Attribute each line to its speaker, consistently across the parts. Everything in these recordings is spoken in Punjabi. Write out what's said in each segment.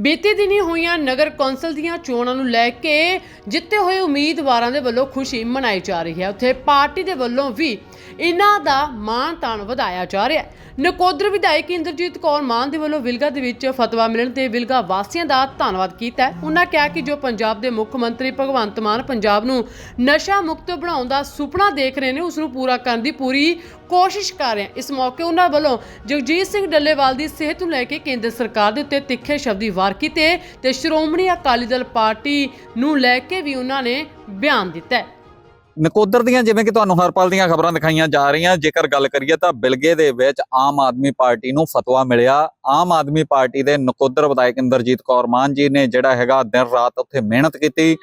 Speaker 1: ਬੀਤੇ ਦਿਨੀ ਹੋਈਆਂ ਨਗਰ ਕੌਂਸਲ ਦੀਆਂ ਚੋਣਾਂ ਨੂੰ ਲੈ ਕੇ ਜਿੱਤੇ ਹੋਏ ਉਮੀਦਵਾਰਾਂ ਦੇ ਵੱਲੋਂ ਖੁਸ਼ੀ ਮਨਾਈ ਜਾ ਰਹੀ ਹੈ। ਉੱਥੇ ਪਾਰਟੀ ਦੇ ਵੱਲੋਂ ਵੀ ਇਹਨਾਂ ਦਾ ਮਾਣ ਤਾਣ ਵਧਾਇਆ ਜਾ ਰਿਹਾ ਹੈ। ਨਕੋਦਰ ਵਿਧਾਇਕ ਇੰਦਰਜੀਤ ਕੌਰ ਮਾਨ ਦੇ ਵੱਲੋਂ ਵਿਲਗਾ ਦੇ ਵਿੱਚ ਫਤਵਾ ਮਿਲਣ ਤੇ ਵਿਲਗਾ ਵਾਸੀਆਂ ਦਾ ਧੰਨਵਾਦ ਕੀਤਾ ਹੈ। ਉਹਨਾਂ ਕਿਹਾ ਕਿ ਜੋ ਪੰਜਾਬ ਦੇ ਮੁੱਖ ਮੰਤਰੀ ਭਗਵੰਤ ਮਾਨ ਪੰਜਾਬ ਨੂੰ ਨਸ਼ਾ ਮੁਕਤ ਬਣਾਉਣ ਦਾ ਸੁਪਨਾ ਦੇਖ ਰਹੇ ਨੇ ਉਸ ਨੂੰ ਪੂਰਾ ਕਰਨ ਦੀ ਪੂਰੀ ਕੋਸ਼ਿਸ਼ ਕਰ ਰਹੇ ਹਨ ਇਸ ਮੌਕੇ ਉਹਨਾਂ ਵੱਲੋਂ ਜਗਜੀਤ ਸਿੰਘ ਡੱਲੇਵਾਲ ਦੀ ਸਿਹਤ ਨੂੰ ਲੈ ਕੇ ਕੇਂਦਰ ਸਰਕਾਰ ਦੇ ਉੱਤੇ ਤਿੱਖੇ ਸ਼ਬਦੀ ਵਾਰ ਕੀਤੇ ਤੇ ਸ਼੍ਰੋਮਣੀ ਅਕਾਲੀ ਦਲ ਪਾਰਟੀ ਨੂੰ ਲੈ ਕੇ ਵੀ ਉਹਨਾਂ ਨੇ ਬਿਆਨ ਦਿੱਤਾ ਹੈ।
Speaker 2: ਨਕੋਦਰ ਦੀਆਂ ਜਿਵੇਂ ਕਿ ਤੁਹਾਨੂੰ ਹਰ ਪਲ ਦੀਆਂ ਖਬਰਾਂ ਦਿਖਾਈਆਂ ਜਾ ਰਹੀਆਂ, ਜੇਕਰ ਗੱਲ ਕਰੀਏ ਤਾਂ ਬਿਲਗੇ ਦੇ ਵਿੱਚ ਆਮ ਆਦਮੀ ਪਾਰਟੀ ਨੂੰ ਫਤਵਾ ਮਿਲਿਆ। ਆਮ ਆਦਮੀ ਪਾਰਟੀ ਦੇ ਨਕੋਦਰ ਵਿਧਾਇਕ ਇੰਦਰਜੀਤ ਕੌਰ ਮਾਨ ਜੀ ਨੇ ਜਿਹੜਾ ਹੈਗਾ ਦਿਨ ਰਾਤ ਉੱਥੇ ਮਿਹਨਤ ਕੀਤੀ।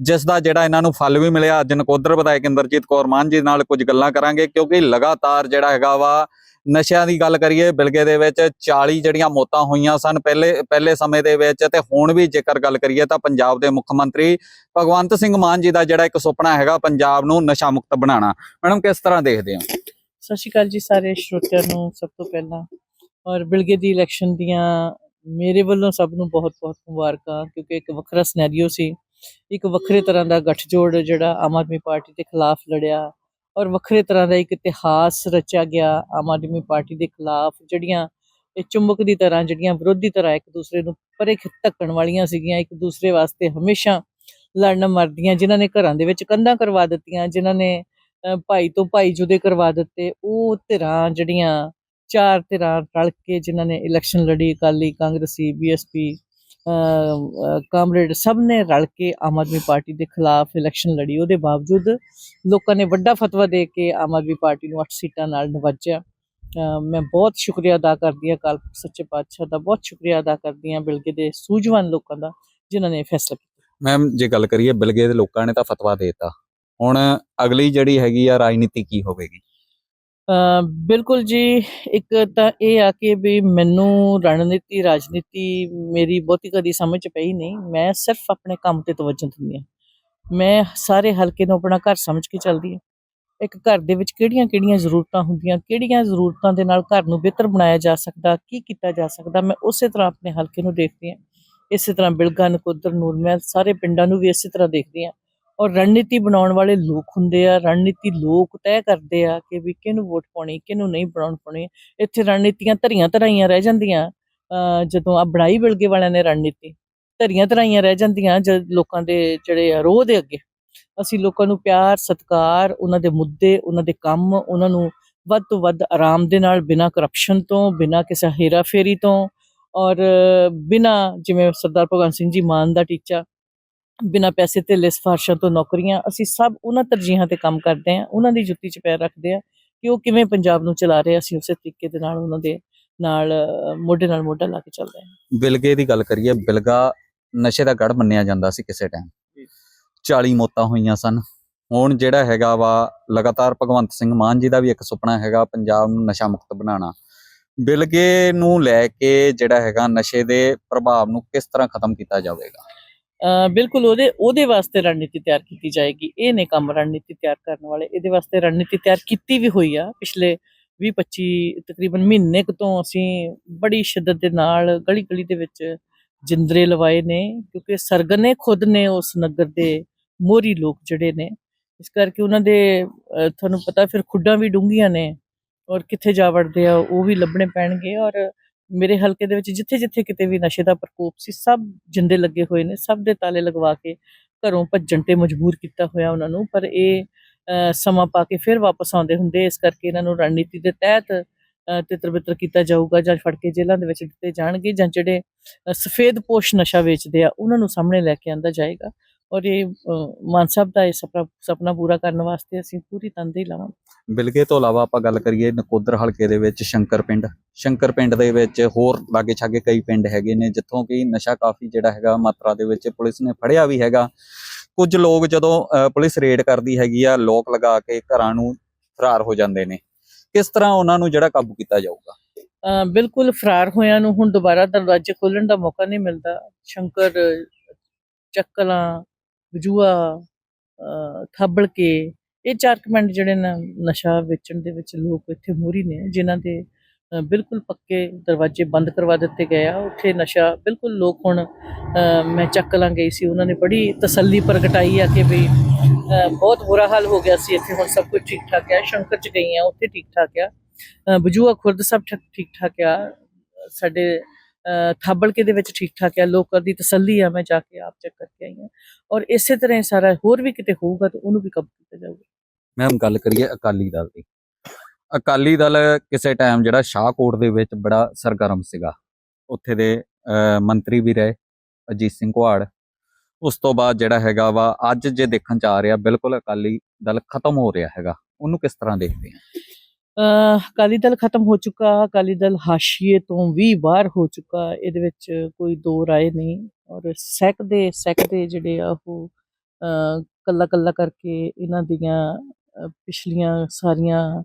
Speaker 2: ਜਿਸ ਦਾ ਜਿਹੜਾ ਇਹਨਾਂ ਨੂੰ ਫਲ ਵੀ ਮਿਲਿਆ। ਅੱਜ ਨਕੋਦਰ ਵਿਧਾਇਕ ਇੰਦਰਜੀਤ ਕੌਰ ਮਾਨ ਜੀ ਨਾਲ ਕੁਝ ਗੱਲਾਂ ਕਰਾਂਗੇ, ਕਿਉਂਕਿ ਲਗਾਤਾਰ ਜਿਹੜਾ ਹੈਗਾ ਵਾ, ਨਸ਼ਿਆਂ ਦੀ ਗੱਲ ਕਰੀਏ, ਬਿਲਗੇ ਦੇ ਵਿੱਚ 40 ਜਿਹੜੀਆਂ ਮੌਤਾਂ ਹੋਈਆਂ ਸਨ ਪਹਿਲੇ ਪਹਿਲੇ ਸਮੇਂ ਦੇ ਵਿੱਚ ਤੇ ਹੁਣ ਵੀ ਜੇਕਰ ਗੱਲ ਕਰੀਏ ਤਾਂ ਪੰਜਾਬ ਦੇ ਮੁੱਖ ਮੰਤਰੀ ਭਗਵੰਤ ਸਿੰਘ ਮਾਨ ਜੀ ਦਾ ਜਿਹੜਾ ਇੱਕ ਸੁਪਨਾ ਹੈਗਾ ਪੰਜਾਬ ਨੂੰ ਨਸ਼ਾ ਮੁਕਤ ਬਣਾਉਣਾ। ਮੈਡਮ, ਕਿਸ ਤਰ੍ਹਾਂ ਦੇਖਦੇ ਹੋ?
Speaker 3: ਸਤਿ ਸ਼੍ਰੀ ਅਕਾਲ ਜੀ ਸਾਰੇ ਸਰੋਤਿਆਂ ਨੂੰ ਸਭ ਤੋਂ ਪਹਿਲਾਂ। ਔਰ ਬਿਲਗੇ ਦੀ ਇਲੈਕਸ਼ਨ ਦੀਆਂ ਮੇਰੇ ਵੱਲੋਂ ਸਭ ਨੂੰ ਬਹੁਤ-ਬਹੁਤ ਮੁਬਾਰਕਾਂ, ਕਿਉਂਕਿ ਇੱਕ ਵੱਖਰਾ ਸਿਨੈਰੀਓ ਸੀ। ਇੱਕ ਵੱਖਰੇ ਤਰ੍ਹਾਂ ਦਾ ਗੱਠਜੋੜ ਜਿਹੜਾ ਆਮ ਆਦਮੀ ਪਾਰਟੀ ਦੇ ਖਿਲਾਫ ਲੜਿਆ ਔਰ ਵੱਖਰੇ ਤਰ੍ਹਾਂ ਦਾ ਇੱਕ ਇਤਿਹਾਸ ਰਚਿਆ ਗਿਆ ਆਮ ਆਦਮੀ ਪਾਰਟੀ ਦੇ ਖਿਲਾਫ ਜਿਹੜੀਆਂ ਇਹ ਚੁੰਬਕ ਦੀ ਤਰ੍ਹਾਂ ਜਿਹੜੀਆਂ ਵਿਰੋਧੀ ਤਰ੍ਹਾਂ ਇੱਕ ਦੂਸਰੇ ਨੂੰ ਪਰੇ ਧੱਕਣ ਵਾਲੀਆਂ ਸੀਗੀਆਂ ਇੱਕ ਦੂਸਰੇ ਵਾਸਤੇ ਹਮੇਸ਼ਾ ਲੜਨ ਮਰਦੀਆਂ ਜਿਨ੍ਹਾਂ ਨੇ ਘਰਾਂ ਦੇ ਵਿੱਚ ਕੰਧਾਂ ਕਰਵਾ ਦਿੱਤੀਆਂ ਜਿਨ੍ਹਾਂ ਨੇ ਅ, ਭਾਈ ਤੋਂ ਭਾਈ ਜੁਦੇ ਕਰਵਾ ਦਿੱਤੇ ਉਹ ਧਿਰਾਂ ਜਿਹੜੀਆਂ ਚਾਰ ਧਿਰਾਂ ਰਲ ਕੇ ਜਿਨ੍ਹਾਂ ਨੇ ਇਲੈਕਸ਼ਨ ਲੜੀ ਅਕਾਲੀ ਕਾਂਗਰਸੀ ਬੀਐਸਪੀ ਕਾਮਰੇਡ ਸਭ ਨੇ ਰਲ ਕੇ ਆਮ ਆਦਮੀ ਪਾਰਟੀ ਦੇ ਖਿਲਾਫ ਇਲੈਕਸ਼ਨ ਲੜੀ। ਉਹਦੇ ਬਾਵਜੂਦ ਲੋਕਾਂ ਨੇ ਵੱਡਾ ਫਤਵਾ ਦੇ ਕੇ ਆਮ ਆਦਮੀ ਪਾਰਟੀ ਨੂੰ 8 ਸੀਟਾਂ ਨਾਲ ਨਵਾਜਿਆ। ਅ, ਮੈਂ ਬਹੁਤ ਸ਼ੁਕਰੀਆ ਅਦਾ ਕਰਦੀ ਹਾਂ ਕਾਲ ਸੱਚੇ ਪਾਤਸ਼ਾਹ ਦਾ। ਬਹੁਤ ਸ਼ੁਕਰੀਆ ਅਦਾ ਕਰਦੀ ਹਾਂ ਬਿਲਗੇ ਦੇ ਸੂਝਵਾਨ ਲੋਕਾਂ ਦਾ ਜਿਨ੍ਹਾਂ ਨੇ ਫੈਸਲਾ ਕੀਤਾ।
Speaker 2: ਮੈਮ ਜੇ ਗੱਲ ਕਰੀਏ ਬਿਲਗੇ ਦੇ ਲੋਕਾਂ ਨੇ ਤਾਂ ਫਤਵਾ ਦੇਤਾ। ਹੁਣ ਅਗਲੀ ਜਿਹੜੀ ਹੈਗੀ ਆ ਰਾਜਨੀਤੀ ਕੀ ਹੋਵੇਗੀ?
Speaker 3: ਬਿਲਕੁਲ ਜੀ, ਇੱਕ ਤਾਂ ਇਹ ਆ ਕਿ ਵੀ ਮੈਨੂੰ ਰਣਨੀਤੀ, ਰਾਜਨੀਤੀ ਮੇਰੀ ਬਹੁਤੀ ਕਦੀ ਸਮਝ ਪਈ ਨਹੀਂ। ਮੈਂ ਸਿਰਫ ਆਪਣੇ ਕੰਮ ਤੇ ਤਵੱਜੋ ਦਿੰਦੀ ਹਾਂ। ਮੈਂ ਸਾਰੇ ਹਲਕੇ ਨੂੰ ਆਪਣਾ ਘਰ ਸਮਝ ਕੇ ਚੱਲਦੀ ਹਾਂ। ਇੱਕ ਘਰ ਦੇ ਵਿੱਚ ਕਿਹੜੀਆਂ-ਕਿਹੜੀਆਂ ਜ਼ਰੂਰਤਾਂ ਹੁੰਦੀਆਂ, ਕਿਹੜੀਆਂ ਜ਼ਰੂਰਤਾਂ ਦੇ ਨਾਲ ਘਰ ਨੂੰ ਬਿਹਤਰ ਬਣਾਇਆ ਜਾ ਸਕਦਾ, ਕੀ ਕੀਤਾ ਜਾ ਸਕਦਾ, ਮੈਂ ਉਸੇ ਤਰ੍ਹਾਂ ਆਪਣੇ ਹਲਕੇ ਨੂੰ ਦੇਖਦੀ ਹਾਂ। ਇਸੇ ਤਰ੍ਹਾਂ ਬਿਲਗਾ, ਨਕੋਦਰ, ਨੂਰਮਹਿਲ, ਸਾਰੇ ਪਿੰਡਾਂ ਨੂੰ ਵੀ ਇਸੇ ਤਰ੍ਹਾਂ ਦੇਖਦੀ ਹਾਂ। ਔਰ ਰਣਨੀਤੀ ਬਣਾਉਣ ਵਾਲੇ ਲੋਕ ਹੁੰਦੇ ਆ, ਰਣਨੀਤੀ ਲੋਕ ਤੈਅ ਕਰਦੇ ਆ ਕਿ ਵੀ ਕਿਹਨੂੰ ਵੋਟ ਪਾਉਣੀ, ਕਿਹਨੂੰ ਨਹੀਂ ਬਣਾਉਣ ਪਾਉਣੀ, ਇੱਥੇ ਰਣਨੀਤੀਆਂ ਧਰੀਆਂ ਧਰਾਈਆਂ ਰਹਿ ਜਾਂਦੀਆਂ। ਅਹ ਜਦੋਂ ਆ ਬਣਾਈ ਬਿਲਗੇ ਵਾਲਿਆਂ ਨੇ ਰਣਨੀਤੀ, ਧਰੀਆਂ ਧਰਾਈਆਂ ਰਹਿ ਜਾਂਦੀਆਂ ਜਦ ਲੋਕਾਂ ਦੇ ਜਿਹੜੇ ਆ ਰੋਹ ਦੇ ਅੱਗੇ। ਅਸੀਂ ਲੋਕਾਂ ਨੂੰ ਪਿਆਰ, ਸਤਿਕਾਰ, ਉਹਨਾਂ ਦੇ ਮੁੱਦੇ, ਉਹਨਾਂ ਦੇ ਕੰਮ, ਉਹਨਾਂ ਨੂੰ ਵੱਧ ਤੋਂ ਵੱਧ ਆਰਾਮ ਦੇ ਨਾਲ ਬਿਨਾਂ ਕਰਪਸ਼ਨ ਤੋਂ, ਬਿਨਾਂ ਕਿਸੇ ਹੇਰਾ ਫੇਰੀ ਤੋਂ ਔਰ ਬਿਨਾਂ ਜਿਵੇਂ ਸਰਦਾਰ ਭਗਵੰਤ ਸਿੰਘ ਜੀ ਮਾਨ ਦਾ ਟੀਚਾ ਬਿਨਾਂ ਪੈਸੇ ਤੇ ਸਿਫਾਰਸ਼ਾਂ ਤੋਂ ਨੌਕਰੀਆਂ ਅਸੀਂ ਸਭ ਉਹਨਾਂ ਤਰਜੀਹਾਂ ਤੇ ਕੰਮ ਕਰਦੇ ਹਾਂ ਉਹਨਾਂ ਦੀ ਜੁੱਤੀ 'ਚ ਪੈਰ ਰੱਖਦੇ ਆ ਕਿ ਉਹ ਕਿਵੇਂ ਪੰਜਾਬ ਨੂੰ ਚਲਾ ਰਹੇ ਆ, ਅਸੀਂ ਉਸੇ ਤਰੀਕੇ ਦੇ ਨਾਲ ਉਹਨਾਂ ਦੇ ਨਾਲ ਮੋਢੇ ਨਾਲ ਮੋਢਾ ਲਾ ਕੇ ਚੱਲਦੇ ਹਾਂ।
Speaker 2: ਬਿਲਗੇ ਦੀ ਗੱਲ ਕਰੀਏ ਬਿਲਗਾ ਨਸ਼ੇ ਦਾ ਗੜ ਮੰਨਿਆ ਜਾਂਦਾ ਸੀ ਕਿਸੇ ਟਾਈਮ 40 ਮੌਤਾਂ ਹੋਈਆਂ ਸਨ। ਹੁਣ ਜਿਹੜਾ ਹੈਗਾ ਵਾ ਲਗਾਤਾਰ ਭਗਵੰਤ ਸਿੰਘ ਮਾਨ ਜੀ ਦਾ ਵੀ ਇੱਕ ਸੁਪਨਾ ਹੈਗਾ ਪੰਜਾਬ ਨੂੰ ਨਸ਼ਾ ਮੁਕਤ ਬਣਾਉਣਾ। ਬਿਲਗੇ ਨੂੰ ਲੈ ਕੇ ਜਿਹੜਾ ਹੈਗਾ ਨਸ਼ੇ ਦੇ ਪ੍ਰਭਾਵ ਨੂੰ ਕਿਸ ਤਰ੍ਹਾਂ ਖਤਮ ਕੀਤਾ ਜਾਵੇਗਾ?
Speaker 3: ਬਿਲਕੁਲ ਉਹਦੇ ਉਹਦੇ ਵਾਸਤੇ ਰਣਨੀਤੀ ਤਿਆਰ ਕੀਤੀ ਜਾਏਗੀ। ਇਹ ਨੇ ਕੰਮ ਰਣਨੀਤੀ ਤਿਆਰ ਕਰਨ ਵਾਲੇ। ਇਹਦੇ ਵਾਸਤੇ ਰਣਨੀਤੀ ਤਿਆਰ ਕੀਤੀ ਵੀ ਹੋਈ ਆ। ਪਿਛਲੇ 20 25 ਤਕਰੀਬਨ ਮਹੀਨੇ ਕੁ ਤੋਂ ਅਸੀਂ ਬੜੀ ਸ਼ਿੱਦਤ ਦੇ ਨਾਲ ਗਲੀ ਗਲੀ ਦੇ ਵਿੱਚ ਜਿੰਦਰੇ ਲਵਾਏ ਨੇ, ਕਿਉਂਕਿ ਸਰਗਨੇ ਖੁਦ ਨੇ ਉਸ ਨਗਰ ਦੇ ਮੋਰੀ ਲੋਕ ਜਿਹੜੇ ਨੇ। ਇਸ ਕਰਕੇ ਉਹਨਾਂ ਦੇ ਤੁਹਾਨੂੰ ਪਤਾ ਫਿਰ ਖੁੱਡਾਂ ਵੀ ਡੂੰਘੀਆਂ ਨੇ ਔਰ ਕਿੱਥੇ ਜਾ ਵੜਦੇ ਆ ਉਹ ਵੀ ਲੱਭਣੇ ਪੈਣਗੇ ਔਰ ਮੇਰੇ ਹਲਕੇ ਦੇ ਵਿੱਚ ਜਿੱਥੇ ਜਿੱਥੇ ਕਿਤੇ ਵੀ ਨਸ਼ੇ ਦਾ ਪ੍ਰਕੋਪ ਸੀ, ਸਭ ਜਿੰਦੇ ਲੱਗੇ ਹੋਏ ਨੇ, ਸਭ ਦੇ ਤਾਲੇ ਲਗਵਾ ਕੇ ਘਰੋਂ ਭੱਜਣ ਤੇ ਮਜਬੂਰ ਕੀਤਾ ਹੋਇਆ ਉਹਨਾਂ ਨੂੰ, ਪਰ ਇਹ ਸਮਾਂ ਪਾ ਕੇ ਫਿਰ ਵਾਪਸ ਆਉਂਦੇ ਹੁੰਦੇ, ਇਸ ਕਰਕੇ ਇਹਨਾਂ ਨੂੰ ਰਣਨੀਤੀ ਦੇ ਤਹਿਤ ਤਿੱਤਰ ਬਿੱਤਰ ਕੀਤਾ ਜਾਊਗਾ ਜਾਂ ਫੜ ਕੇ ਜੇਲ੍ਹਾਂ ਦੇ ਵਿੱਚ ਦਿੱਤੇ ਜਾਣਗੇ ਜਾਂ ਜਿਹੜੇ ਸਫੇਦ ਪੋਸ਼ ਨਸ਼ਾ ਵੇਚਦੇ ਆ, ਉਹਨਾਂ ਨੂੰ ਸਾਹਮਣੇ ਲੈ ਕੇ ਆਂਦਾ ਜਾਏਗਾ। ਔਰ ਇਹ ਮਾਨ ਸਾਹਿਬ ਦਾ ਇਹ ਸੁਪਨਾ ਪੂਰਾ ਕਰਨ ਵਾਸਤੇ ਅਸੀਂ ਪੂਰੀ ਤਨਦੇਹੀ ਲਾਵਾਂਗੇ।
Speaker 2: ਬਿਲਗੇ ਤੋਂ ਇਲਾਵਾ ਆਪਾਂ ਗੱਲ ਕਰੀਏ ਨਕੋਦਰ ਹਲਕੇ ਦੇ ਵਿੱਚ ਸ਼ੰਕਰ ਪਿੰਡ। ਸ਼ੰਕਰ ਪਿੰਡ ਦੇ ਵਿੱਚ ਹੋਰ ਲਾਗੇ ਛਾਗੇ ਕਈ ਪਿੰਡ ਹੈਗੇ ਨੇ ਜਿੱਥੋਂ ਕਿ ਨਸ਼ਾ ਕਾਫੀ ਜਿਹੜਾ ਹੈਗਾ ਮਾਤਰਾ ਦੇ ਵਿੱਚ ਪੁਲਿਸ ਨੇ ਫੜਿਆ ਵੀ ਹੈਗਾ। ਕੁਝ ਲੋਕ ਜਦੋਂ ਪੁਲਿਸ ਰੇਡ ਕਰਦੀ ਹੈਗੀ ਆ ਲੋਕ ਲਗਾ ਕੇ ਘਰਾਂ ਨੂੰ ਫਰਾਰ ਹੋ ਜਾਂਦੇ ਨੇ। ਕਿਸ ਤਰ੍ਹਾਂ ਉਹਨਾਂ ਨੂੰ ਜਿਹੜਾ ਕਾਬੂ ਕੀਤਾ ਜਾਊਗਾ?
Speaker 3: ਬਿਲਕੁਲ ਫਰਾਰ ਹੋਇਆਂ ਨੂੰ ਹੁਣ ਦੁਬਾਰਾ ਦਰਵਾਜ਼ੇ ਖੋਲਣ ਦਾ ਮੌਕਾ ਨਹੀਂ ਮਿਲਦਾ। ਸ਼ੰਕਰ ਚੱਕਲਾਂ ਵਜੂਆ ਅ, ਕੇ ਇਹ ਚਾਰ ਕਮੈਂਟ ਜਿਹੜੇ ਨੇ ਨਸ਼ਾ ਵੇਚਣ ਦੇ ਵਿੱਚ ਲੋਕ ਇੱਥੇ ਮੋਰੀ ਨੇ ਜਿਨ੍ਹਾਂ ਦੇ ਬਿਲਕੁਲ ਪੱਕੇ ਦਰਵਾਜ਼ੇ ਬੰਦ ਕਰਵਾ ਦਿੱਤੇ ਗਏ ਆ। ਉੱਥੇ ਨਸ਼ਾ ਬਿਲਕੁਲ ਲੋਕ ਹੁਣ ਮੈਂ ਚੱਕ ਲਾਂ ਗਈ ਸੀ ਉਹਨਾਂ ਨੇ ਬੜੀ ਤਸੱਲੀ ਪ੍ਰਗਟਾਈ ਆ ਕਿ ਵੀ ਬਹੁਤ ਬੁਰਾ ਹਾਲ ਹੋ ਗਿਆ ਸੀ। ਇੱਥੇ ਹੁਣ ਸਭ ਕੁਝ ਠੀਕ ਠਾਕ ਆ ਸ਼ੰਕਰ ਚ ਗਈ ਆ ਉੱਥੇ ਠੀਕ ਠਾਕ ਆ। ਅ, ਬਜੂਆ ਖੁਰਦ ਸਭ ਠੀਕ ਠਾਕ ਆ। ਸਾਡੇ ਅ, ਥਾਬੜਕੇ ਦੇ ਵਿੱਚ ਠੀਕ ਠਾਕ ਆ ਲੋਕਾਂ ਦੀ ਤਸੱਲੀ ਆ ਮੈਂ ਜਾ ਕੇ ਆਪ ਚੈੱਕ ਕਰਕੇ ਆਈ ਹਾਂ। ਔਰ ਇਸੇ ਤਰ੍ਹਾਂ ਹੀ ਸਾਰਾ ਹੋਰ ਵੀ ਕਿਤੇ ਹੋਊਗਾ ਤਾਂ ਉਹਨੂੰ ਵੀ ਕਾਬੂ ਕੀਤਾ ਜਾਊਗਾ।
Speaker 2: ਮੈਮ ਗੱਲ ਕਰੀਏ ਅਕਾਲੀ ਦਲ ਦੀ। ਅਕਾਲੀ ਦਲ ਕਿਸੇ ਟਾਈਮ ਜਿਹੜਾ ਸ਼ਾਹਕੋਟ ਦੇ ਵਿੱਚ ਬੜਾ ਸਰਗਰਮ ਸੀਗਾ। ਉੱਥੇ ਦੇ ਮੰਤਰੀ ਵੀ ਰਹੇ ਅਜੀਤ ਸਿੰਘ ਕੁਹਾੜ। ਉਸ ਤੋਂ ਬਾਅਦ ਜਿਹੜਾ ਹੈਗਾ ਵਾ ਅੱਜ ਜੇ ਦੇਖਣ ਚ ਆ ਰਿਹਾ ਬਿਲਕੁਲ ਅਕਾਲੀ ਦਲ ਖਤਮ ਹੋ ਰਿਹਾ ਹੈਗਾ। ਉਹਨੂੰ ਕਿਸ ਤਰ੍ਹਾਂ ਦੇਖਦੇ ਆ?
Speaker 3: ਅਕਾਲੀ ਦਲ ਖਤਮ ਹੋ ਚੁੱਕਾ, ਅਕਾਲੀ ਦਲ ਹਾਸ਼ੀਏ ਤੋਂ ਵੀ ਬਾਹਰ ਹੋ ਚੁੱਕਾ, ਇਹਦੇ ਵਿੱਚ ਕੋਈ ਦੋ ਰਾਏ ਨਹੀਂ ਔਰ ਸੈਕਦੇ ਸੈਕਦੇ ਜਿਹੜੇ ਆ ਉਹ, ਅਹ ਕੱਲਾ ਕੱਲਾ ਕਰਕੇ ਇਹਨਾਂ ਦੀਆਂ ਪਿਛਲੀਆਂ ਸਾਰੀਆਂ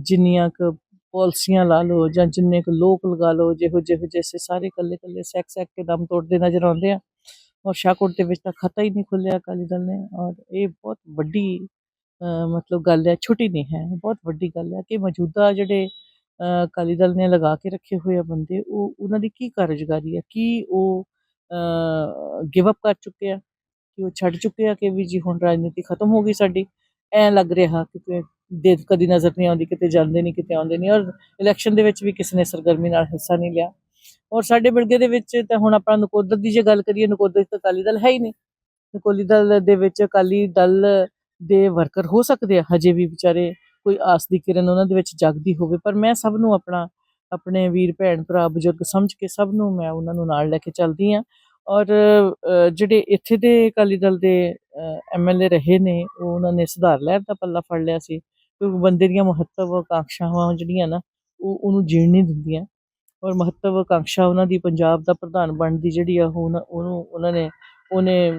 Speaker 3: ਜਿੰਨੀਆਂ ਕੁ ਪਾਲਿਸੀਆਂ ਲਾ ਲਓ ਜਾਂ ਜਿੰਨੇ ਕੁ ਲੋਕ ਲਗਾ ਲਓ, ਜਿਹੋ ਜਿਹੋ ਜੈਸੇ ਸਾਰੇ ਕੱਲੇ ਕੱਲੇ ਸੈਕ ਸੈਕ ਕੇ ਦਮ ਤੋੜਦੇ ਨਜ਼ਰ ਆਉਂਦੇ ਆ ਔਰ ਸ਼ਾਹਕੋਟ ਦੇ ਵਿੱਚ ਤਾਂ ਖਤਾ ਹੀ ਨਹੀਂ ਖੁੱਲਿਆ ਅਕਾਲੀ ਦਲ ਨੇ ਔਰ ਇਹ ਬਹੁਤ ਵੱਡੀ ਮਤਲਬ ਗੱਲ ਹੈ, ਛੁੱਟੀ ਨਹੀਂ ਹੈ, ਬਹੁਤ ਵੱਡੀ ਗੱਲ ਹੈ ਕਿ ਮੌਜੂਦਾ ਜਿਹੜੇ ਅਕਾਲੀ ਦਲ ਨੇ ਲਗਾ ਕੇ ਰੱਖੇ ਹੋਏ ਆ ਬੰਦੇ, ਉਹ ਉਹਨਾਂ ਦੀ ਕੀ ਕਾਰਜਕਾਰੀ ਹੈ? ਕੀ ਉਹ ਗਿਵ ਅਪ ਕਰ ਚੁੱਕੇ ਆ? ਕਿ ਉਹ ਛੱਡ ਚੁੱਕੇ ਆ ਕਿ ਵੀ ਜੀ ਹੁਣ ਰਾਜਨੀਤੀ ਖਤਮ ਹੋ ਗਈ ਸਾਡੀ? ਐ ਲੱਗ ਰਿਹਾ ਕਿ ਦੇ ਕਦੀ ਨਜ਼ਰ ਨਹੀਂ ਆਉਂਦੀ, ਕਿਤੇ ਜਾਂਦੇ ਨਹੀਂ, ਕਿਤੇ ਆਉਂਦੇ ਨਹੀਂ ਔਰ ਇਲੈਕਸ਼ਨ ਦੇ ਵਿੱਚ ਵੀ ਕਿਸੇ ਨੇ ਸਰਗਰਮੀ ਨਾਲ ਹਿੱਸਾ ਨਹੀਂ ਲਿਆ। ਔਰ ਸਾਡੇ ਬਿਲਗੇ ਦੇ ਵਿੱਚ ਤਾਂ ਹੁਣ ਆਪਾਂ ਨਕੋਦਰ ਦੀ ਜੇ ਗੱਲ ਕਰੀਏ, ਨਕੋਦਰ ਤਾਂ ਅਕਾਲੀ ਦਲ ਹੈ ਹੀ ਨਹੀਂ। ਅਕਾਲੀ ਦਲ ਦੇ ਵਿੱਚ ਅਕਾਲੀ ਦਲ ਦੇ ਵਰਕਰ ਹੋ ਸਕਦੇ ਆ। ਹਜੇ ਵੀ ਵਿਚਾਰੇ ਕੋਈ ਆਸ ਦੀ ਕਿਰਨ ਉਹਨਾਂ ਦੇ ਵਿੱਚ ਜਗਦੀ ਹੋਵੇ, ਪਰ ਮੈਂ ਸਭ ਨੂੰ ਆਪਣਾ, ਆਪਣੇ ਵੀਰ, ਭੈਣ, ਭਰਾ, ਬਜ਼ੁਰਗ ਸਮਝ ਕੇ ਸਭ ਨੂੰ ਮੈਂ ਉਹਨਾਂ ਨੂੰ ਨਾਲ ਲੈ ਕੇ ਚੱਲਦੀ ਆ ਔਰ ਜਿਹੜੇ ਇੱਥੇ ਦੇ ਅਕਾਲੀ ਦਲ ਦੇ ਐਮਐਲਏ ਰਹੇ ਨੇ, ਉਹ ਉਹਨਾਂ ਨੇ ਸੁਧਾਰ ਲਹਿਰ ਦਾ ਪੱਲਾ ਫੜ ਲਿਆ ਸੀ। ਕਿਉਂਕਿ ਬੰਦੇ ਦੀਆਂ ਮਹੱਤਵ ਆਕਾਂਖਸ਼ਾਵਾਂ ਜਿਹੜੀਆਂ ਨਾ, ਉਹ ਉਹਨੂੰ ਜੀਣ ਨਹੀਂ ਦਿੰਦੀਆਂ। ਔਰ ਮਹੱਤਵ ਆਕਾਂਖਸ਼ਾ ਉਹਨਾਂ ਦੀ ਪੰਜਾਬ ਦਾ ਪ੍ਰਧਾਨ ਬਣਨ ਦੀ ਜਿਹੜੀ ਆ ਉਹ ਉਹਨੂੰ, ਉਹਨਾਂ ਨੇ, ਉਹਨੇ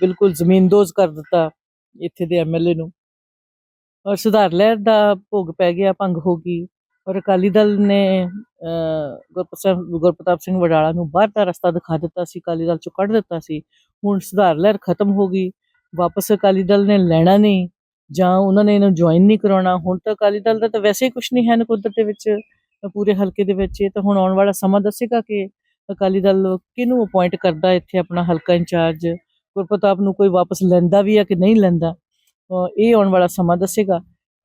Speaker 3: ਬਿਲਕੁਲ ਜ਼ਮੀਨਦੋਜ਼ ਕਰ ਦਿੱਤਾ। ਇੱਥੇ ਦੇ ਐਮਐਲਏ ਨੂੰ। ਔਰ ਸੁਧਾਰ ਲਹਿਰ ਦਾ ਭੋਗ ਪੈ ਗਿਆ ਭੰਗ ਹੋ ਗਈ। ਔਰ ਅਕਾਲੀ ਦਲ ਨੇ ਅਹ, ਗੁਰਪ੍ਰਤਾਪ ਸਿੰਘ ਵਡਾਲਾ ਨੂੰ ਬਾਹਰ ਦਾ ਰਸਤਾ ਦਿਖਾ ਦਿੱਤਾ ਸੀ ਅਕਾਲੀ ਦਲ ਚੋਂ ਕੱਢ ਦਿੱਤਾ ਸੀ। ਹੁਣ ਸੁਧਾਰ ਲਹਿਰ ਖਤਮ ਹੋ ਗਈ। ਵਾਪਸ ਅਕਾਲੀ ਦਲ ਨੇ ਲੈਣਾ ਨਹੀਂ ਜਾਂ ਉਹਨਾਂ ਨੇ ਇਹਨੂੰ ਜੁਆਇਨ ਨਹੀਂ ਕਰਾਉਣਾ। ਹੁਣ ਤਾਂ ਅਕਾਲੀ ਦਲ ਦਾ ਤਾਂ ਵੈਸੇ ਹੀ ਕੁਝ ਨਹੀਂ ਹੈ ਨਕੋਦਰ ਦੇ ਵਿੱਚ ਪੂਰੇ ਹਲਕੇ ਦੇ ਵਿੱਚ। ਇਹ ਤਾਂ ਹੁਣ ਆਉਣ ਵਾਲਾ ਸਮਾਂ ਦੱਸੇਗਾ ਕਿ ਅਕਾਲੀ ਦਲ ਕਿਹਨੂੰ ਅਪਾਇੰਟ ਕਰਦਾ ਇੱਥੇ ਆਪਣਾ ਹਲਕਾ ਇੰਚਾਰਜ। ਗੁਰਪ੍ਰਤਾਪ ਨੂੰ ਕੋਈ ਵਾਪਸ ਲੈਂਦਾ ਵੀ ਆ ਕਿ ਨਹੀਂ ਲੈਂਦਾ ਇਹ ਆਉਣ ਵਾਲਾ ਸਮਾਂ ਦੱਸੇਗਾ।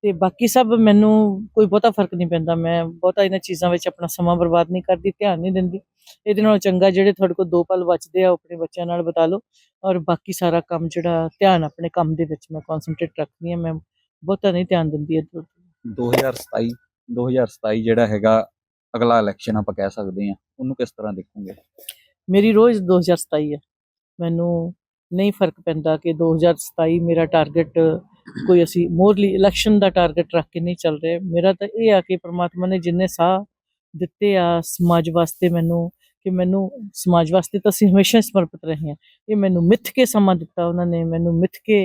Speaker 3: ਤੇ ਬਾਕੀ ਸਭ ਮੈਨੂੰ ਕੋਈ ਬਹੁਤਾ ਫ਼ਰਕ ਨਹੀਂ ਪੈਂਦਾ। ਮੈਂ ਬਹੁਤਾ ਇਹਨਾਂ ਚੀਜ਼ਾਂ ਵਿੱਚ ਆਪਣਾ ਸਮਾਂ ਬਰਬਾਦ ਨਹੀਂ ਕਰਦੀ ਧਿਆਨ ਨਹੀਂ ਦਿੰਦੀ। ਇਹਦੇ ਨਾਲੋਂ ਚੰਗਾ ਜਿਹੜੇ ਤੁਹਾਡੇ ਕੋਲ ਦੋ ਪਲ ਬਚਦੇ ਆ ਆਪਣੇ ਬੱਚਿਆਂ ਨਾਲ ਬਿਤਾ ਲਓ। ਔਰ ਬਾਕੀ ਸਾਰਾ ਕੰਮ ਜਿਹੜਾ ਧਿਆਨ ਆਪਣੇ ਕੰਮ ਦੇ ਵਿੱਚ ਮੈਂ ਕਨਸੈਂਟਰੇਟ ਰੱਖਦੀ ਹਾਂ। ਮੈਂ ਬਹੁਤਾ ਨਹੀਂ ਧਿਆਨ ਦਿੰਦੀ ਇੱਧਰ। ਉੱਧਰ
Speaker 2: 2027 2027 ਜਿਹੜਾ ਹੈਗਾ ਅਗਲਾ ਇਲੈਕਸ਼ਨ ਆਪਾਂ ਕਹਿ ਸਕਦੇ ਆ ਉਹਨੂੰ ਕਿਸ ਤਰ੍ਹਾਂ ਦੇਖੋਗੇ?
Speaker 3: ਮੇਰੀ ਰੋਜ਼ 2027 ਹੈ। ਮੈਨੂੰ ਨਹੀਂ ਫ਼ਰਕ ਪੈਂਦਾ ਕਿ 2027 ਮੇਰਾ ਟਾਰਗੇਟ ਕੋਈ ਅਸੀਂ ਮੋਰਲੀ ਇਲੈਕਸ਼ਨ ਦਾ ਟਾਰਗੇਟ ਰੱਖ ਕੇ ਨਹੀਂ ਚੱਲ ਰਹੇ। ਮੇਰਾ ਤਾਂ ਇਹ ਆ ਕਿ ਪ੍ਰਮਾਤਮਾ ਨੇ ਜਿੰਨੇ ਸਾਹ ਦਿੱਤੇ ਆ ਸਮਾਜ ਵਾਸਤੇ ਮੈਨੂੰ, ਕਿ ਮੈਨੂੰ ਸਮਾਜ ਵਾਸਤੇ ਤਾਂ ਅਸੀਂ ਹਮੇਸ਼ਾ ਹੀ ਸਮਰਪਿਤ ਰਹੇ ਹਾਂ। ਇਹ ਮੈਨੂੰ ਮਿੱਥ ਕੇ ਸਮਾਂ ਦਿੱਤਾ ਉਹਨਾਂ ਨੇ, ਮੈਨੂੰ ਮਿੱਥ ਕੇ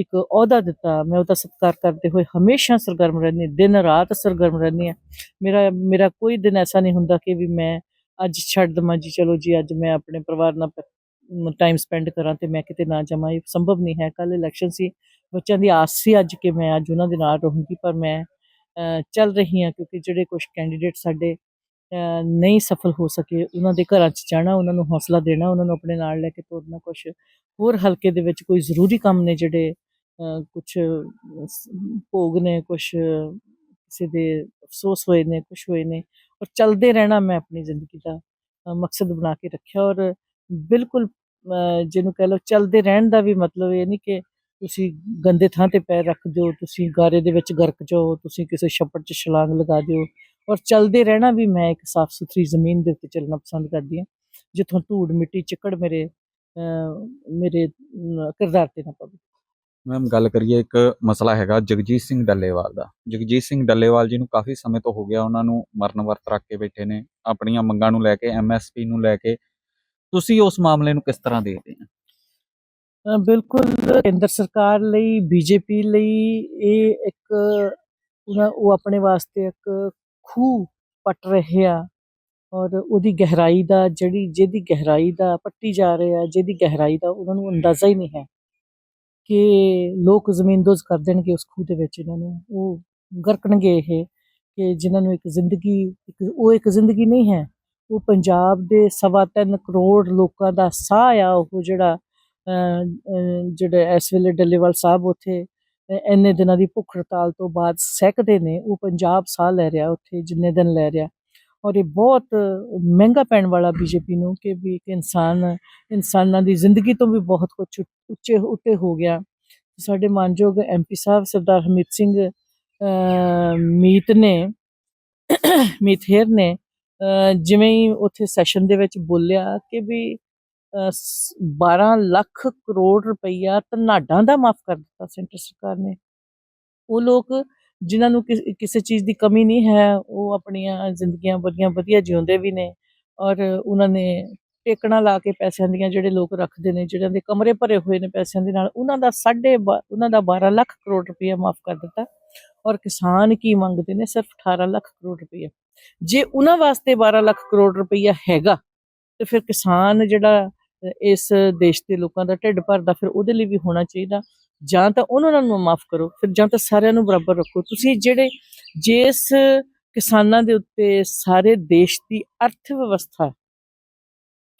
Speaker 3: ਇੱਕ ਅਹੁਦਾ ਦਿੱਤਾ। ਮੈਂ ਉਹਦਾ ਸਤਿਕਾਰ ਕਰਦੇ ਹੋਏ ਹਮੇਸ਼ਾ ਸਰਗਰਮ ਰਹਿੰਦੀ ਦਿਨ ਰਾਤ ਸਰਗਰਮ ਰਹਿੰਦੀ ਹਾਂ। ਮੇਰਾ ਮੇਰਾ ਕੋਈ ਦਿਨ ਐਸਾ ਨਹੀਂ ਹੁੰਦਾ ਕਿ ਵੀ ਮੈਂ ਅੱਜ ਛੱਡ ਦਵਾਂ ਜੀ, ਚਲੋ ਜੀ, ਅੱਜ ਮੈਂ ਆਪਣੇ ਪਰਿਵਾਰ ਨਾਲ ਟਾਈਮ ਸਪੈਂਡ ਕਰਾਂ ਤੇ ਮੈਂ ਕਿਤੇ ਨਾ ਜਾਵਾਂ, ਇਹ ਸੰਭਵ ਨਹੀਂ ਹੈ। ਕੱਲ ਇਲੈਕਸ਼ਨ ਸੀ, ਬੱਚਿਆਂ ਦੀ ਆਸ ਸੀ ਅੱਜ ਕਿ ਮੈਂ ਅੱਜ ਉਹਨਾਂ ਦੇ ਨਾਲ ਰਹੂੰਗੀ, ਪਰ ਮੈਂ ਚੱਲ ਰਹੀ ਹਾਂ ਕਿਉਂਕਿ ਜਿਹੜੇ ਕੁਝ ਕੈਂਡੀਡੇਟ ਸਾਡੇ ਨਹੀਂ ਸਫਲ ਹੋ ਸਕੇ, ਉਹਨਾਂ ਦੇ ਘਰਾਂ 'ਚ ਜਾਣਾ, ਉਹਨਾਂ ਨੂੰ ਹੌਸਲਾ ਦੇਣਾ, ਉਹਨਾਂ ਨੂੰ ਆਪਣੇ ਨਾਲ ਲੈ ਕੇ ਤੋਰਨਾ ਕੁਝ ਹੋਰ ਹਲਕੇ ਦੇ ਵਿੱਚ ਕੋਈ ਜ਼ਰੂਰੀ ਕੰਮ ਨੇ ਜਿਹੜੇ ਕੁਝ ਭੋਗ ਨੇ ਕੁਝ ਕਿਸੇ ਦੇ ਅਫਸੋਸ ਹੋਏ ਨੇ ਕੁਝ ਹੋਏ ਨੇ, ਔਰ ਚੱਲਦੇ ਰਹਿਣਾ ਮੈਂ ਆਪਣੀ ਜ਼ਿੰਦਗੀ ਦਾ ਮਕਸਦ ਬਣਾ ਕੇ ਰੱਖਿਆ ਔਰ ਬਿਲਕੁਲ ਜਿਹਨੂੰ ਕਹਿ ਲਓ ਚੱਲਦੇ ਰਹਿਣ ਦਾ ਵੀ ਮਤਲਬ ਇਹ ਨਹੀਂ ਕਿ ਤੁਸੀਂ ਗੰਦੇ ਥਾਂ ਤੇ ਪੈਰ ਰੱਖ ਦਿਓ, ਤੁਸੀਂ ਗਾਰੇ ਦੇ ਵਿੱਚ ਗਰਕ ਜਾਓ, ਤੁਸੀਂ ਕਿਸੇ ਛੱਪੜ 'ਚ ਛਲਾਂਗ ਲਗਾ ਦਿਓ। ਔਰ ਚੱਲਦੇ ਰਹਿਣਾ ਵੀ ਮੈਂ ਇੱਕ ਸਾਫ਼ ਸੁਥਰੀ ਜ਼ਮੀਨ ਦੇ ਉੱਤੇ ਚੱਲਣਾ ਪਸੰਦ ਕਰਦੀ ਹਾਂ, ਜਿੱਥੋਂ ਧੂੜ ਮਿੱਟੀ ਚਿੱਕੜ ਮੇਰੇ ਮੇਰੇ ਕਿਰਦਾਰ ਤੇ ਨਾ ਪਵੇ।
Speaker 2: ਮੈਮ, ਗੱਲ ਕਰੀਏ ਇੱਕ ਮਸਲਾ ਹੈਗਾ ਜਗਜੀਤ ਸਿੰਘ ਡੱਲੇਵਾਲ ਦਾ। ਜਗਜੀਤ ਸਿੰਘ ਡੱਲੇਵਾਲ ਜੀ ਨੂੰ ਕਾਫੀ ਸਮੇਂ ਤੋਂ ਹੋ ਗਿਆ, ਉਹਨਾਂ ਨੂੰ ਮਰਨ ਵਰਤ ਰੱਖ ਕੇ ਬੈਠੇ ਨੇ, ਆਪਣੀਆਂ ਮੰਗਾਂ ਨੂੰ ਲੈ ਕੇ ਐਮਐਸਪੀ ਨੂੰ ਲੈ ਕੇ ਤੁਸੀਂ ਉਸ ਮਾਮਲੇ ਨੂੰ ਕਿਸ ਤਰ੍ਹਾਂ ਦੇਖਦੇ ਆ
Speaker 3: ਬਿਲਕੁਲ ਕੇਂਦਰ ਸਰਕਾਰ ਲਈ, ਬੀਜੇਪੀ ਲਈ ਇਹ ਇੱਕ ਉਹਨਾਂ- ਉਹ ਆਪਣੇ ਵਾਸਤੇ ਇੱਕ ਖੂਹ ਪੱਟ ਰਹੇ ਆ ਔਰ ਉਹਦੀ ਗਹਿਰਾਈ ਦਾ ਜਿਹੜੀ, ਜਿਹਦੀ ਗਹਿਰਾਈ ਦਾ ਪੱਟੀ ਜਾ ਰਹੇ ਆ, ਜਿਹਦੀ ਗਹਿਰਾਈ ਦਾ ਉਹਨਾਂ ਨੂੰ ਅੰਦਾਜ਼ਾ ਹੀ ਨਹੀਂ ਹੈ ਕਿ ਲੋਕ ਜ਼ਮੀਨਦੋਜ਼ ਕਰ ਦੇਣਗੇ ਉਸ ਖੂਹ ਦੇ ਵਿੱਚ ਇਹਨਾਂ ਨੂੰ। ਉਹ ਗਰਕਣਗੇ ਇਹ ਕਿ ਜਿਨ੍ਹਾਂ ਨੂੰ ਇੱਕ ਜ਼ਿੰਦਗੀ, ਇੱਕ, ਉਹ ਇੱਕ ਜ਼ਿੰਦਗੀ ਨਹੀਂ ਹੈ। ਉਹ ਪੰਜਾਬ ਦੇ ਸਵਾ ਤਿੰਨ ਕਰੋੜ ਲੋਕਾਂ ਦਾ ਸਾਹ ਆ, ਉਹ ਜਿਹੜਾ ਜਿਹੜਾ ਇਸ ਵੇਲੇ ਡੱਲੇਵਾਲ ਸਾਹਿਬ ਉੱਥੇ ਇੰਨੇ ਦਿਨਾਂ ਦੀ ਭੁੱਖ ਹੜਤਾਲ ਤੋਂ ਬਾਅਦ ਸਹਿਕਦੇ ਨੇ, ਉਹ ਪੰਜਾਬ ਸਾਹ ਲੈ ਰਿਹਾ ਉੱਥੇ, ਜਿੰਨੇ ਦਿਨ ਲੈ ਰਿਹਾ। ਔਰ ਇਹ ਬਹੁਤ ਮਹਿੰਗਾ ਪੈਣ ਵਾਲਾ ਬੀਜੇਪੀ ਨੂੰ ਕਿ ਵੀ ਇੱਕ ਇਨਸਾਨ, ਇਨਸਾਨਾਂ ਦੀ ਜ਼ਿੰਦਗੀ ਤੋਂ ਵੀ ਬਹੁਤ ਕੁਝ ਉੱਚੇ, ਉੱਤੇ ਹੋ ਗਿਆ। ਸਾਡੇ ਮਾਨਯੋਗ ਐਮਪੀ ਸਾਹਿਬ ਸਰਦਾਰ ਹਮੀਤ ਸਿੰਘ ਮੀਤ ਨੇ, ਮੀਤ ਹੇਰ ਨੇ ਜਿਵੇਂ ਹੀ ਉੱਥੇ ਸੈਸ਼ਨ ਦੇ ਵਿੱਚ ਬੋਲਿਆ ਕਿ ਵੀ ਅਹ, 12 ਲੱਖ ਕਰੋੜ ਰੁਪਈਆ ਧਨਾਡਾਂ ਦਾ ਮਾਫ ਕਰ ਦਿੱਤਾ ਸੈਂਟਰ ਸਰਕਾਰ ਨੇ। ਉਹ ਲੋਕ ਜਿਨ੍ਹਾਂ ਨੂੰ ਕਿਸ- ਕਿਸੇ ਚੀਜ਼ ਦੀ ਕਮੀ ਨਹੀਂ ਹੈ ਉਹ ਆਪਣੀਆਂ ਜ਼ਿੰਦਗੀਆਂ ਬੜੀਆਂ ਵਧੀਆ ਜਿਉਂਦੇ ਵੀ ਨੇ ਔਰ ਉਹਨਾਂ ਨੇ ਟੇਕਣਾ ਲਾ ਕੇ ਪੈਸਿਆਂ ਦੀਆਂ ਜਿਹੜੇ ਲੋਕ ਰੱਖਦੇ ਨੇ ਜਿਹੜਿਆਂ ਦੇ ਕਮਰੇ ਭਰੇ ਹੋਏ ਨੇ ਪੈਸਿਆਂ ਦੇ ਨਾਲ ਉਹਨਾਂ ਦਾ ਸਾਢੇ ਬਾ- ਉਹਨਾਂ ਦਾ 12 ਲੱਖ ਕਰੋੜ ਰੁਪਈਆ ਮਾਫ ਕਰ ਦਿੱਤਾ ਔਰ ਕਿਸਾਨ ਕੀ ਮੰਗਦੇ ਨੇ ਸਿਰਫ 18 ਲੱਖ ਕਰੋੜ ਰੁਪਈਆ। ਜੇ ਉਹਨਾਂ ਵਾਸਤੇ 12 ਲੱਖ ਕਰੋੜ ਰੁਪਈਆ ਹੈਗਾ, ਤੇ ਫਿਰ ਕਿਸਾਨ ਜਿਹੜਾ ਇਸ ਦੇਸ਼ ਦੇ ਲੋਕਾਂ ਦਾ ਢਿੱਡ ਭਰਦਾ, ਫਿਰ ਉਹਦੇ ਲਈ ਵੀ ਹੋਣਾ ਚਾਹੀਦਾ। ਜਾਂ ਤਾਂ ਉਹਨਾਂ ਨੂੰ ਮਾਫ ਕਰੋ, ਫਿਰ ਜਾਂ ਤਾਂ ਸਾਰਿਆਂ ਨੂੰ ਬਰਾਬਰ ਰੱਖੋ। ਤੁਸੀਂ ਜਿਹੜੇ ਜਿਸ ਕਿਸਾਨਾਂ ਦੇ ਉੱਤੇ ਸਾਰੇ ਦੇਸ਼ ਦੀ ਅਰਥ ਵਿਵਸਥਾ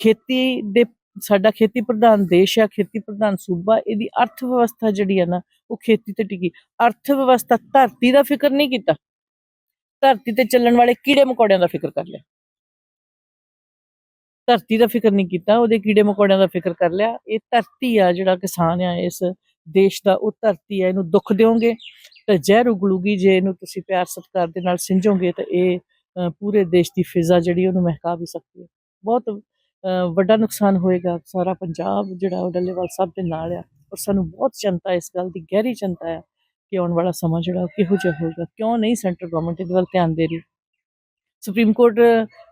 Speaker 3: ਖੇਤੀ ਦੇ, ਸਾਡਾ ਖੇਤੀ ਪ੍ਰਧਾਨ ਦੇਸ਼ ਆ, ਖੇਤੀ ਪ੍ਰਧਾਨ ਸੂਬਾ, ਇਹਦੀ ਅਰਥ ਵਿਵਸਥਾ ਜਿਹੜੀ ਆ ਨਾ, ਉਹ ਖੇਤੀ ਤੇ ਟਿਕੀ। ਅਰਥ ਵਿਵਸਥਾ ਧਰਤੀ ਦਾ ਫਿਕਰ ਨਹੀਂ ਕੀਤਾ। ਧਰਤੀ ਤੇ ਚੱਲਣ ਵਾਲੇ ਕੀੜੇ ਮਕੌੜਿਆਂ ਦਾ ਫਿਕਰ ਕਰ ਲਿਆ। ਧਰਤੀ ਦਾ ਫਿਕਰ ਨਹੀਂ ਕੀਤਾ ਉਹਦੇ ਕੀੜੇ ਮਕੌੜਿਆਂ ਦਾ ਫਿਕਰ ਕਰ ਲਿਆ। ਇਹ ਧਰਤੀ ਆ ਜਿਹੜਾ ਕਿਸਾਨ ਆ ਇਸ ਦੇਸ਼ ਦਾ ਉਹ ਧਰਤੀ ਆ ਇਹਨੂੰ ਦੁੱਖ ਦਿਓਗੇ ਤਾਂ ਜ਼ਹਿਰ ਉਗਲੂਗੀ। ਜੇ ਇਹਨੂੰ ਤੁਸੀਂ ਪਿਆਰ ਸਤਿਕਾਰ ਦੇ ਨਾਲ ਸਿੰਜੋਗੇ ਤਾਂ ਇਹ ਪੂਰੇ ਦੇਸ਼ ਦੀ ਫਿਜ਼ਾ ਜਿਹੜੀ ਉਹਨੂੰ ਮਹਿਕਾ ਵੀ ਸਕਦੀ ਹੈ। ਬਹੁਤ ਅ, ਵੱਡਾ ਨੁਕਸਾਨ ਹੋਏਗਾ। ਸਾਰਾ ਪੰਜਾਬ ਜਿਹੜਾ ਉਹ ਡੱਲੇਵਾਲ ਸਾਹਿਬ ਦੇ ਨਾਲ ਆ। ਔਰ ਸਾਨੂੰ ਬਹੁਤ ਚਿੰਤਾ ਇਸ ਗੱਲ ਦੀ ਗਹਿਰੀ ਚਿੰਤਾ ਆ ਕਿ ਆਉਣ ਵਾਲਾ ਸਮਾਂ ਜਿਹੜਾ ਕਿਹੋ ਜਿਹਾ ਹੋਏਗਾ ਕਿਉਂ ਨਹੀਂ ਸੈਂਟਰ ਗਵਰਨਮੈਂਟ ਇਹਦੇ ਵੱਲ ਧਿਆਨ ਦੇ ਰਹੀ? ਸੁਪਰੀਮ ਕੋਰਟ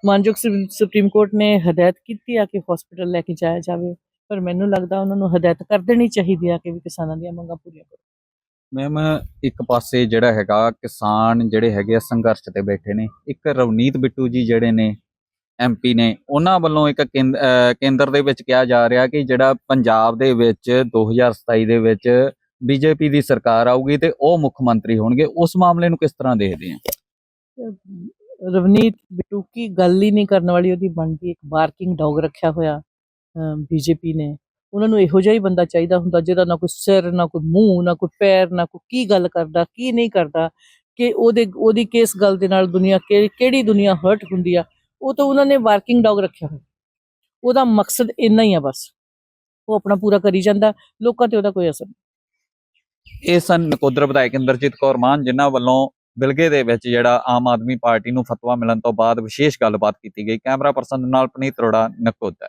Speaker 3: ਮਾਨਯੋਗ ਸੁਪਰੀਮ ਕੋਰਟ ਨੇ ਹਦਾਇਤ ਕੀਤੀ ਆ ਕਿ ਹਸਪੀਟਲ ਲੈ ਕੇ ਜਾਇਆ ਜਾਵੇ, ਪਰ ਮੈਨੂੰ ਲੱਗਦਾ ਉਹਨਾਂ ਨੂੰ ਹਦਾਇਤ ਕਰ ਦੇਣੀ ਚਾਹੀਦੀ ਆ ਕਿ ਵੀ ਕਿਸਾਨਾਂ ਦੀਆਂ ਮੰਗਾਂ ਪੂਰੀਆਂ ਕਰੋ।
Speaker 2: ਮੈਮ ਇੱਕ ਪਾਸੇ ਜਿਹੜਾ ਹੈਗਾ ਕਿਸਾਨ ਜਿਹੜੇ ਹੈਗੇ ਆ ਸੰਘਰਸ਼ ਤੇ ਬੈਠੇ ਨੇ, ਇੱਕ ਰਵਨੀਤ ਬਿੱਟੂ ਜੀ ਜਿਹੜੇ ਨੇ ਐਮਪੀ ਨੇ, ਉਹਨਾਂ ਵੱਲੋਂ ਇੱਕ ਕੇਂਦ- ਕੇਂਦਰ ਦੇ ਵਿੱਚ ਕਿਹਾ ਜਾ ਰਿਹਾ ਕਿ ਜਿਹੜਾ ਪੰਜਾਬ ਦੇ ਵਿੱਚ 2027 ਦੇ ਵਿੱਚ ਬੀਜੇਪੀ ਦੀ ਸਰਕਾਰ ਆਊਗੀ ਤੇ ਉਹ ਮੁੱਖ ਮੰਤਰੀ ਹੋਣਗੇ, ਉਸ ਮਾਮਲੇ ਨੂੰ ਕਿਸ ਤਰ੍ਹਾਂ ਦੇਖਦੇ ਆ?
Speaker 3: ਰਵਨੀਤ ਬਿੱਟੂ ਗੱਲ ਹੀ ਨਹੀਂ ਕਰਨ ਵਾਲੀ, ਉਹਦੀ ਬਣਦੀ ਇੱਕ ਬਾਰਕਿੰਗ ਡੌਗ ਰੱਖਿਆ ਹੋਇਆ ਬੀਜੇਪੀ ਨੇ। ਉਹਨਾਂ ਨੂੰ ਇਹੋ ਜਿਹਾ ਹੀ ਬੰਦਾ ਚਾਹੀਦਾ ਹੁੰਦਾ ਜਿਹਦਾ ਨਾ ਕੋਈ ਸਿਰ, ਨਾ ਕੋਈ ਮੂੰਹ, ਨਾ ਕੋਈ ਪੈਰ, ਨਾ ਕੋਈ ਕੀ ਗੱਲ ਕਰਦਾ, ਕੀ ਨਹੀਂ ਕਰਦਾ, ਕਿ ਉਹਦੇ, ਉਹਦੀ ਕਿਸ ਗੱਲ ਦੇ ਨਾਲ ਦੁਨੀਆ ਕਿਹੜੀ ਦੁਨੀਆ ਹਰਟ ਹੁੰਦੀ ਆ। ਉਹ ਤਾਂ ਉਹਨਾਂ ਨੇ ਵਾਰਕਿੰਗ ਡੌਗ ਰੱਖਿਆ ਹੋਇਆ। ਉਹਦਾ ਮਕਸਦ ਇੰਨਾ ਹੀ ਆ ਬਸ। ਉਹ ਆਪਣਾ ਪੂਰਾ ਕਰੀ ਜਾਂਦਾ, ਲੋਕਾਂ ਤੇ ਉਹਦਾ ਕੋਈ ਅਸਰ ਨਹੀਂ।
Speaker 2: ਇਹ ਸਨ ਨਕੋਦਰ ਵਿਧਾਇਕ ਇੰਦਰਜੀਤ ਕੌਰ ਮਾਨ, ਜਿਨ੍ਹਾਂ ਵੱਲੋਂ ਬਿਲਗੇ ਦੇ ਵਿੱਚ ਜਿਹੜਾ ਆਮ ਆਦਮੀ ਪਾਰਟੀ ਨੂੰ ਫਤਵਾ ਮਿਲਣ ਤੋਂ ਬਾਅਦ ਵਿਸ਼ੇਸ਼ ਗੱਲਬਾਤ ਕੀਤੀ ਗਈ। ਕੈਮਰਾ ਪਰਸਨ ਨਾਲ ਪਨੀਤ ਅਰੋੜਾ, ਨਕੋਦਰ।